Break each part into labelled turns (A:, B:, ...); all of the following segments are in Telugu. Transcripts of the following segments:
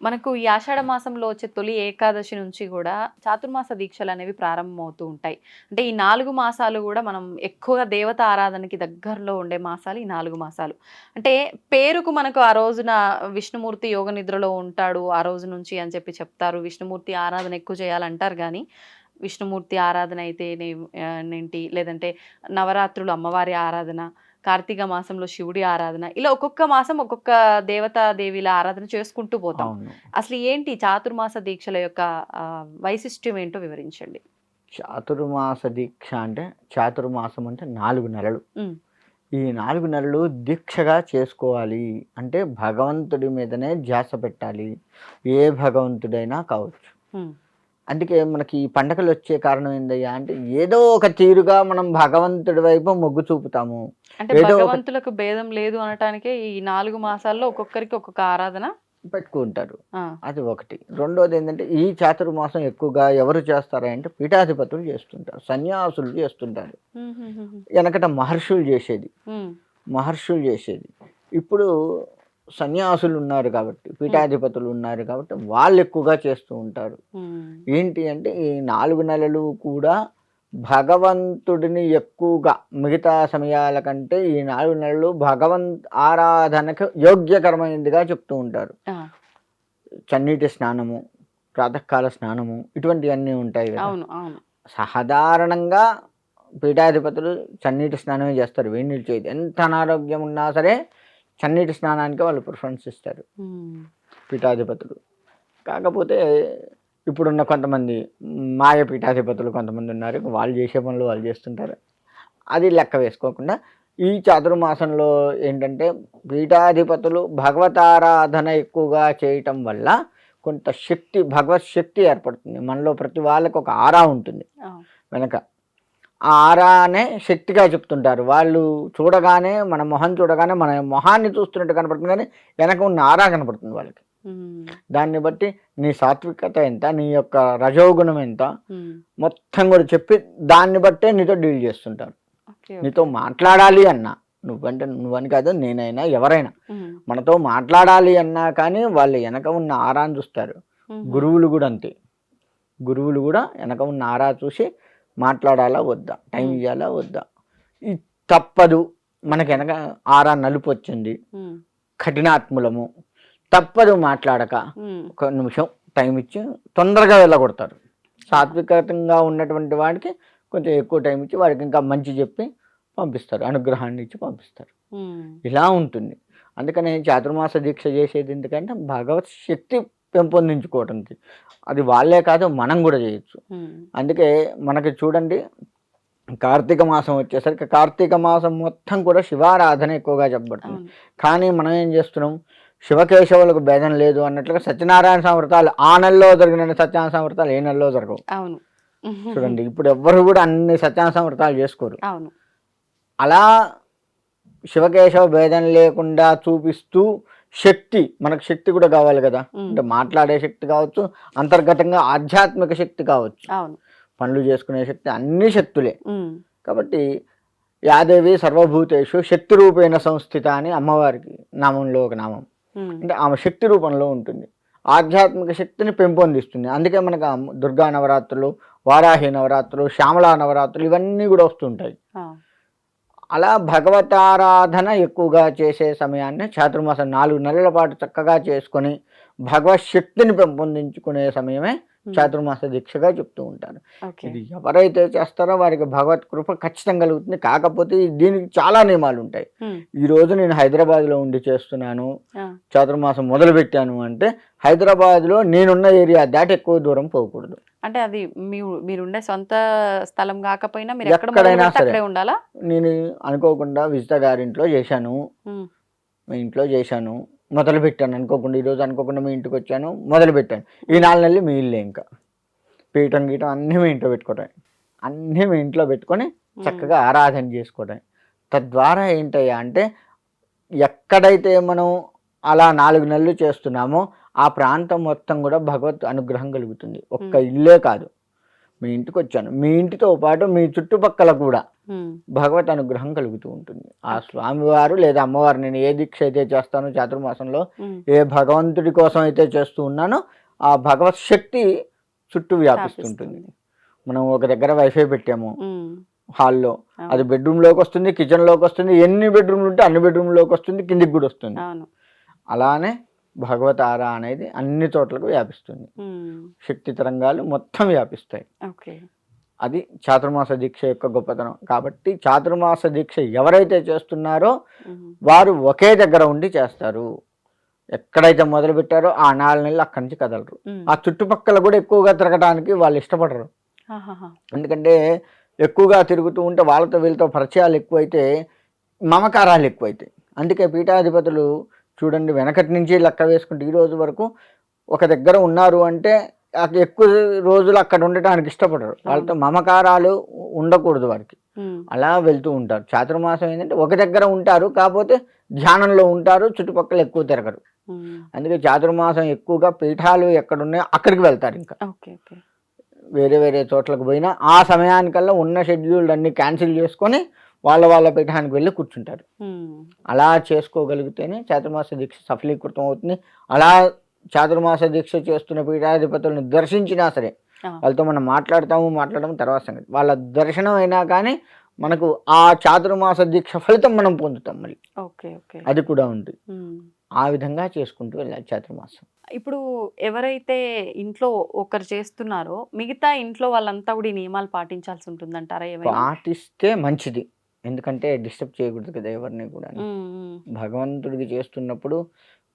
A: మనకు ఈ ఆషాఢ మాసంలో వచ్చే తొలి ఏకాదశి నుంచి కూడా చాతుర్మాస దీక్షలు అనేవి ప్రారంభమవుతూ ఉంటాయి. అంటే ఈ నాలుగు మాసాలు కూడా మనం ఎక్కువగా దేవత ఆరాధనకి దగ్గరలో ఉండే మాసాలు ఈ నాలుగు మాసాలు. అంటే పేరుకు మనకు ఆ రోజున విష్ణుమూర్తి యోగ నిద్రలో ఉంటాడు ఆ రోజు నుంచి అని చెప్పి చెప్తారు. విష్ణుమూర్తి ఆరాధన ఎక్కువ చేయాలంటారు కానీ విష్ణుమూర్తి ఆరాధన అయితే ఏంటి? లేదంటే నవరాత్రులు అమ్మవారి ఆరాధన కార్తీక మాసంలో శివుడి ఆరాధన. ఇలా ఒక్కొక్క మాసం ఒక్కొక్క దేవతా దేవిల ఆరాధన చేసుకుంటూ పోతాం. అసలు ఏంటి చాతుర్మాస దీక్షల యొక్క వైశిష్ట్యం ఏంటో వివరించండి.
B: చాతుర్మాస దీక్ష అంటే చాతుర్మాసం అంటే నాలుగు నెలలు. ఈ నాలుగు నెలలు దీక్షగా చేసుకోవాలి. అంటే భగవంతుడి మీదనే ధ్యాస పెట్టాలి. ఏ భగవంతుడైనా కావచ్చు. అందుకే మనకి ఈ పండగలు వచ్చే కారణం ఏందయ్యా అంటే ఏదో ఒక తీరుగా మనం భగవంతుడి వైపు మొగ్గు చూపుతాము.
A: అంటే భగవంతులకు భేదం లేదు అనటానికే ఈ నాలుగు మాసాల్లో ఒక్కొక్కరికి ఒక్కొక్క ఆరాధన
B: పెట్టుకుంటారు అది ఒకటి. రెండోది ఏంటంటే ఈ చాతుర్మాసం ఎక్కువగా ఎవరు చేస్తారా అంటే పీఠాధిపతులు చేస్తుంటారు సన్యాసులు చేస్తుంటారు. వెనకట మహర్షులు చేసేది. మహర్షులు చేసేది. ఇప్పుడు సన్యాసులు ఉన్నారు కాబట్టి పీఠాధిపతులు ఉన్నారు కాబట్టి వాళ్ళు ఎక్కువగా చేస్తూ ఉంటారు. ఏంటి అంటే ఈ నాలుగు నెలలు కూడా భగవంతుడిని ఎక్కువగా మిగతా సమయాల కంటే ఈ నాలుగు నెలలు భగవంత్ ఆరాధనకు యోగ్యకరమైనదిగా చెప్తూ ఉంటారు. చన్నీటి స్నానము ప్రాతకాల స్నానము ఇటువంటివన్నీ ఉంటాయి కదా. సాధారణంగా పీఠాధిపతులు చన్నీటి స్నానమే చేస్తారు వేడి నీళ్ళు చేయదు ఎంత అనారోగ్యం ఉన్నా సరే చన్నీటి స్నానానికి వాళ్ళు ప్రిఫరెన్స్ ఇస్తారు. పీఠాధిపతులు. కాకపోతే ఇప్పుడున్న కొంతమంది మాయ పీఠాధిపతులు కొంతమంది ఉన్నారు. వాళ్ళు చేసే పనులు వాళ్ళు చేస్తుంటారు. అది లెక్క వేసుకోకుండా ఈ చాతుర్మాసంలో ఏంటంటే పీఠాధిపతులు భగవతారాధన ఎక్కువగా చేయటం వల్ల కొంత శక్తి భగవత్ శక్తి ఏర్పడుతుంది. మనలో ప్రతి వాళ్ళకి ఒక ఆరా ఉంటుంది. వెనక ఆ ఆరానే శక్తిగా చెప్తుంటారు. వాళ్ళు చూడగానే మన మొహం చూడగానే మన మొహాన్ని చూస్తున్నట్టు కనపడుతుంది కానీ వెనక ఉన్న ఆరా కనపడుతుంది వాళ్ళకి. దాన్ని బట్టి నీ సాత్వికత ఎంత నీ యొక్క రజోగుణం ఎంత మొత్తం కూడా చెప్పి దాన్ని బట్టే నీతో డీల్ చేస్తుంటారు. నీతో మాట్లాడాలి అన్నా. నువ్వంటే నువ్వని కాదు నేనైనా ఎవరైనా. మనతో మాట్లాడాలి అన్నా కానీ వాళ్ళు వెనక ఉన్న ఆరాని చూస్తారు. గురువులు కూడా అంతే. గురువులు కూడా వెనక ఉన్న ఆరా చూసి మాట్లాడాలా వద్దా? టైం. ఇవ్వాలా వద్దా? తప్పదు. మనకి వెనక ఆరా నలుపు వచ్చింది. కఠినాత్ములము. తప్పదు మాట్లాడక. ఒక నిమిషం టైం ఇచ్చి తొందరగా వెళ్ళగొడతారు. సాత్వికంగా ఉన్నటువంటి వాడికి కొంచెం ఎక్కువ టైం ఇచ్చి వాడికి ఇంకా మంచి చెప్పి పంపిస్తారు. అనుగ్రహాన్ని ఇచ్చి పంపిస్తారు. ఇలా ఉంటుంది. అందుకని చాతుర్మాస దీక్ష చేసేది ఎందుకంటే భగవత్ శక్తి పెంపొందించుకోవడానికి అది వాళ్ళే కాదు మనం కూడా చేయొచ్చు. అందుకే మనకి చూడండి కార్తీక మాసం వచ్చేసరికి కార్తీక మాసం మొత్తం కూడా శివారాధన ఎక్కువగా చెప్పబడుతుంది. కానీ మనం ఏం చేస్తున్నాం? శివకేశవులకు భేదం లేదు అన్నట్లుగా సత్యనారాయణ సంవృతాలు ఆ నెలలో జరిగిన సత్యనారాయణ సంవృతాలు ఏ నెలలో జరగవు.
A: అవును.
B: చూడండి ఇప్పుడు ఎవ్వరు కూడా అన్ని సత్యనారాయణ సంవృతాలు చేసుకోరు.
A: అవును.
B: అలా శివకేశవ భేదం లేకుండా చూపిస్తూ శక్తి మనకు శక్తి కూడా కావాలి కదా. అంటే మాట్లాడే శక్తి కావచ్చు అంతర్గతంగా ఆధ్యాత్మిక శక్తి కావచ్చు. పనులు చేసుకునే శక్తి అన్ని శక్తులే. కాబట్టి యాదేవి సర్వభూతేషు శక్తి రూపేణ సంస్థిత అని అమ్మవారికి నామంలో ఒక నామం. అంటే ఆమె శక్తి రూపంలో ఉంటుంది. ఆధ్యాత్మిక శక్తిని పెంపొందిస్తుంది. అందుకే మనకు దుర్గా నవరాత్రులు వారాహి నవరాత్రులు శ్యామలా నవరాత్రులు ఇవన్నీ కూడా వస్తుంటాయి. అలా భగవతారాధన ఎక్కువగా చేసే సమయాన్ని చాతుర్మాసం నాలుగు నెలల పాటు చక్కగా చేసుకొని భగవత్ శక్తిని పెంపొందించుకునే సమయమే చాతుర్మాస దీక్షగా చెప్తూ ఉంటారు.
A: ఓకే.
B: ఇది ఎవరైతే చేస్తారో వారికి భగవత్ కృప ఖచ్చితంగా కలుగుతుంది. కాకపోతే దీనికి చాలా నియమాలు ఉంటాయి.
A: ఉమ్,
B: ఈ రోజు నేను హైదరాబాద్లో ఉండి చేస్తున్నాను
A: ఆ,
B: చాతుర్మాసం మొదలు పెట్టాను అంటే హైదరాబాద్లో నేనున్న ఏరియా దాటి ఎక్కువ దూరం పోకూడదు.
A: అంటే అది మీరుండే సొంత స్థలం కాకపోయినా మీరు ఎక్కడ
B: ఎక్కడైనా సరే.
A: ఉండాలా?
B: నేను అనుకోకుండా విజిత గారింట్లో చేశాను.
A: ఉమ్,
B: మీ ఇంట్లో చేశాను. మొదలు పెట్టాను అనుకోకుండా ఈరోజు అనుకోకుండా మీ ఇంటికి వచ్చాను మొదలు పెట్టాను ఈ నాలుగు నెలలు మీ ఇల్లే ఇంకా. పీఠం గీయటం అన్నీ మీ ఇంట్లో పెట్టుకోవటం అన్నీ మీ ఇంట్లో పెట్టుకొని చక్కగా ఆరాధన చేసుకోవడం తద్వారా ఏంటయ్యా అంటే ఎక్కడైతే మనం అలా నాలుగు నెలలు చేస్తున్నామో ఆ ప్రాంతం మొత్తం కూడా భగవత్ అనుగ్రహం కలుగుతుంది. ఒక్క. ఇల్లే కాదు. మీ ఇంటికి వచ్చాను మీ ఇంటితో పాటు మీ చుట్టుపక్కల కూడా భగవత్ అనుగ్రహం కలుగుతూ ఉంటుంది. ఆ స్వామివారు లేదా అమ్మవారు నేను ఏ దీక్ష అయితే చేస్తానో చాతుర్మాసంలో ఏ భగవంతుడి కోసం అయితే చేస్తూ ఉన్నానో ఆ భగవత్ శక్తి చుట్టూ వ్యాపిస్తుంటుంది. మనం ఒక దగ్గర వైఫై పెట్టాము. హాల్లో. అది బెడ్రూమ్లోకి వస్తుంది కిచెన్లోకి వస్తుంది ఎన్ని బెడ్రూమ్లు ఉంటే అన్ని బెడ్రూమ్లోకి వస్తుంది కిందికి కూడా వస్తుంది. అలానే భగవత్ ఆరా అనేది అన్ని చోట్లకు వ్యాపిస్తుంది.
A: ఉమ్,
B: శక్తి తరంగాలు మొత్తం వ్యాపిస్తాయి.
A: ఓకే.
B: అది చాతుర్మాస దీక్ష యొక్క గొప్పతనం. కాబట్టి చాతుర్మాస దీక్ష ఎవరైతే చేస్తున్నారో
A: ఉమ్,
B: వారు ఒకే దగ్గర ఉండి చేస్తారు. ఎక్కడైతే మొదలు పెట్టారో ఆ నాలుగు నెలలు అక్కడి నుంచి కదలరు.
A: ఉమ్,
B: ఆ చుట్టుపక్కల కూడా ఎక్కువగా తిరగడానికి వాళ్ళు ఇష్టపడరు. ఎందుకంటే ఎక్కువగా తిరుగుతూ ఉంటే వాళ్ళతో వీళ్ళతో పరిచయాలు ఎక్కువైతే మమకారాలు ఎక్కువైతాయి. అందుకే పీఠాధిపతులు చూడండి వెనకటి నుంచి లెక్క వేసుకుంటే ఈ రోజు వరకు ఒక దగ్గర ఉన్నారు అంటే ఎక్కువ రోజులు అక్కడ ఉండటానికి ఇష్టపడరు. వాళ్ళతో మమకారాలు ఉండకూడదు వారికి. అలా వెళ్తూ ఉంటారు. చాతుర్మాసం ఏంటంటే ఒక దగ్గర ఉంటారు కాకపోతే ధ్యానంలో ఉంటారు చుట్టుపక్కల ఎక్కువ తిరగరు. అందుకే చాతుర్మాసం ఎక్కువగా పీఠాలు ఎక్కడ ఉన్నాయో అక్కడికి వెళ్తారు ఇంకా. వేరే వేరే చోట్లకు పోయినా ఆ సమయానికల్లా ఉన్న షెడ్యూల్ అన్ని క్యాన్సిల్ చేసుకొని వాళ్ళ వాళ్ళ పీఠానికి వెళ్ళి కూర్చుంటారు. అలా చేసుకోగలిగితేనే చాతుర్మాస దీక్ష సఫలీకృతం అవుతుంది. అలా చాతుర్మాస దీక్ష చేస్తున్న పీఠాధిపతులను దర్శించినా సరే వాళ్ళతో మనం మాట్లాడతాము మాట్లాడడం తర్వాత సంగతి. వాళ్ళ దర్శనం అయినా కానీ మనకు ఆ చాతుర్మాస దీక్ష ఫలితం మనం పొందుతాం మళ్ళీ.
A: Okay okay.
B: అది కూడా ఉంది. ఆ విధంగా చేసుకుంటూ వెళ్ళాలి చాతుర్మాసం.
A: ఇప్పుడు ఎవరైతే ఇంట్లో ఒకరు చేస్తున్నారో మిగతా ఇంట్లో వాళ్ళంతా కూడా ఈ నియమాలు పాటించాల్సి ఉంటుందంటారా ఏమైనా?
B: పాటిస్తే మంచిది. ఎందుకంటే డిస్టర్బ్ చేయకూడదు కదా ఎవరిని కూడా భగవంతుడికి చేస్తున్నప్పుడు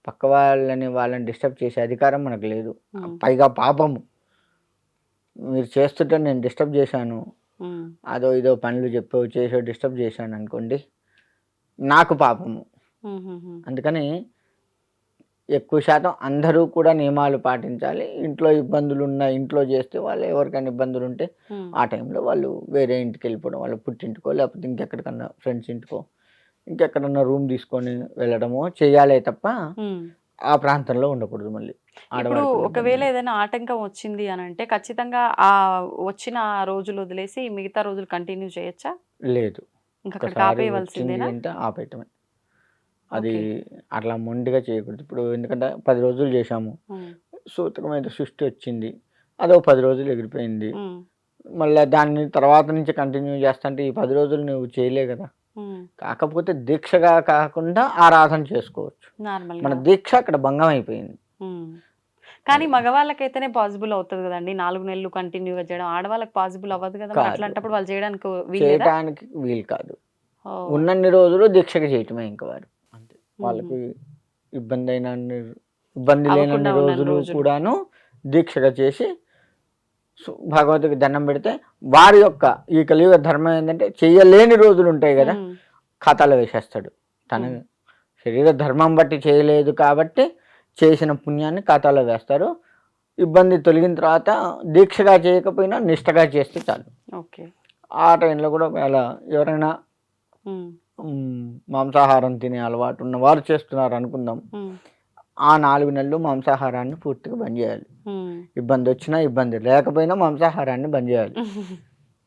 B: పక్క వాళ్ళని వాళ్ళని డిస్టర్బ్ చేసే అధికారం మనకు లేదు. పైగా పాపము. మీరు చేస్తుంటే నేను డిస్టర్బ్ చేశాను. అదో ఇదో పనులు చెప్పో చేసో డిస్టర్బ్ చేశాను అనుకోండి నాకు పాపము. అందుకని ఎక్కువ శాతం అందరూ కూడా నియమాలు పాటించాలి. ఇంట్లో ఇబ్బందులు ఉన్న ఇంట్లో చేస్తే వాళ్ళు ఎవరికైనా ఇబ్బందులు ఉంటే ఆ టైంలో వాళ్ళు వేరే ఇంటికి వెళ్ళిపోవడం వాళ్ళ పుట్టింటికో లేకపోతే ఇంకెక్కడికన్నా ఫ్రెండ్స్ ఇంటికో ఇంకెక్కడన్నా రూమ్ తీసుకొని వెళ్ళడమో చేయాలే తప్ప. ఆ ప్రాంతంలో ఉండకూడదు మళ్ళీ.
A: ఇప్పుడు ఒకవేళ. ఏదైనా ఆటంకం వచ్చింది అని అంటే ఖచ్చితంగా ఆ వచ్చిన రోజులు వదిలేసి మిగతా రోజులు కంటిన్యూ చేయొచ్చా?
B: లేదు.
A: ఇంకా ఆపేయవలసిందేనా?
B: అంటే ఆపేయటమే. అది అట్లా మొండిగా చేయకూడదు. ఇప్పుడు ఎందుకంటే పది రోజులు చేశాము. సూతకమైన సృష్టి వచ్చింది. అదో పది రోజులు ఎగిరిపోయింది. మళ్ళీ దాన్ని తర్వాత నుంచి కంటిన్యూ చేస్తుంటే ఈ పది రోజులు నువ్వు చేయలే కదా. కాకపోతే దీక్షగా కాకుండా ఆరాధన చేసుకోవచ్చు. మన దీక్ష అక్కడ భంగం అయిపోయింది.
A: కానీ మగవాళ్ళకైతేనే పాసిబుల్ అవుతుంది కదండి. నాలుగు నెలలు కంటిన్యూగా చేయడం. ఆడవాళ్ళకి పాసిబుల్ అవ్వదు కదా. అట్లాంటప్పుడు వాళ్ళు చేయడానికి
B: చేయడానికి వీలు కాదు. ఉన్నన్ని రోజులు దీక్షగా చేయటమే ఇంకా వారు. వాళ్ళకి ఇబ్బంది అయిన ఇబ్బంది
A: ఉన్న
B: రోజులు. కూడాను దీక్షగా చేసి భగవతికి దండం పెడితే వారి యొక్క ఈ కలియుగ ధర్మం ఏంటంటే చేయలేని రోజులు ఉంటాయి కదా ఖాతాలో వేసేస్తాడు. తన. శరీర ధర్మం బట్టి చేయలేదు కాబట్టి చేసిన పుణ్యాన్ని ఖాతాలో వేస్తారు. ఇబ్బంది తొలగిన తర్వాత దీక్షగా చేయకపోయినా నిష్టగా చేస్తే చాలు.
A: ఓకే.
B: ఆ టైంలో కూడా ఒకవేళ ఎవరైనా మాంసాహారం తినే అలవాటు ఉన్న వారు చేస్తున్నారు అనుకుందాం. ఆ నాలుగు నెలలు మాంసాహారాన్ని పూర్తిగా బంద్ చేయాలి. ఇబ్బంది వచ్చినా ఇబ్బంది లేకపోయినా మాంసాహారాన్ని బంద్ చేయాలి.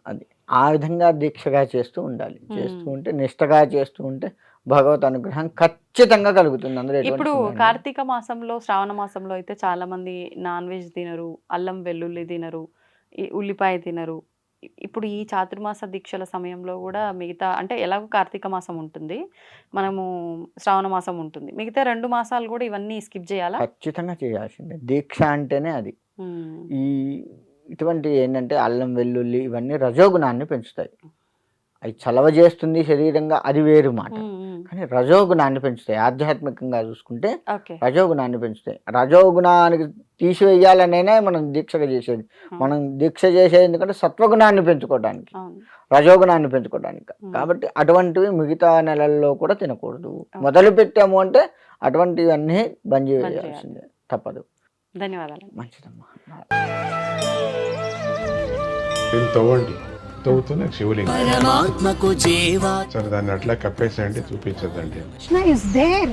B: అది ఆ విధంగా దీక్షగా చేస్తూ ఉండాలి. చేస్తూ ఉంటే నిష్టగా చేస్తూ ఉంటే భగవత్ అనుగ్రహం ఖచ్చితంగా కలుగుతుంది. అందులో ఎటువంటి
A: ఇప్పుడు. కార్తీక మాసంలో శ్రావణ మాసంలో అయితే చాలా మంది నాన్ వెజ్ తినరు అల్లం వెల్లుల్లి తినరు ఉల్లిపాయ తినరు ఇప్పుడు ఈ చాతుర్మాస దీక్షల సమయంలో కూడా మిగతా అంటే ఎలాగో కార్తీక మాసం ఉంటుంది. మనము శ్రావణ మాసం ఉంటుంది. మిగతా రెండు మాసాలు కూడా ఇవన్నీ స్కిప్ చేయాలా?
B: ఖచ్చితంగా చేయాల్సిందే. దీక్ష అంటేనే అది. ఈ ఇటువంటి ఏంటంటే అల్లం వెల్లుల్లి ఇవన్నీ రజోగుణాన్ని పెంచుతాయి. అవి చలవ చేస్తుంది శరీరంగా అది వేరు మాట. కానీ రజోగుణాన్ని పెంచుతాయి. ఆధ్యాత్మికంగా చూసుకుంటే రజోగుణాన్ని పెంచుతాయి. రజోగుణానికి తీసివేయాలనేనే మనం దీక్షగా చేసేది. మనం దీక్ష చేసేది ఎందుకంటే సత్వగుణాన్ని పెంచుకోవడానికి
A: అవును.
B: రజోగుణాన్ని పెంచుకోవడానికి. కాబట్టి అటువంటివి మిగతా నెలల్లో కూడా తినకూడదు. మొదలు పెట్టాము అంటే అటువంటివన్నీ బంద్
A: చేయాలి.
B: చేయాల్సిందే. తప్పదు.
A: ధన్యవాదాలు.
B: మంచిదమ్మా.
C: తవ్వండి. శివలింగం.
D: పరమాత్మకు జీవా.
C: సరే దాన్ని అట్లా కప్పేసేయండి చూపించదండి
E: కృష్ణ ఇస్ దేర్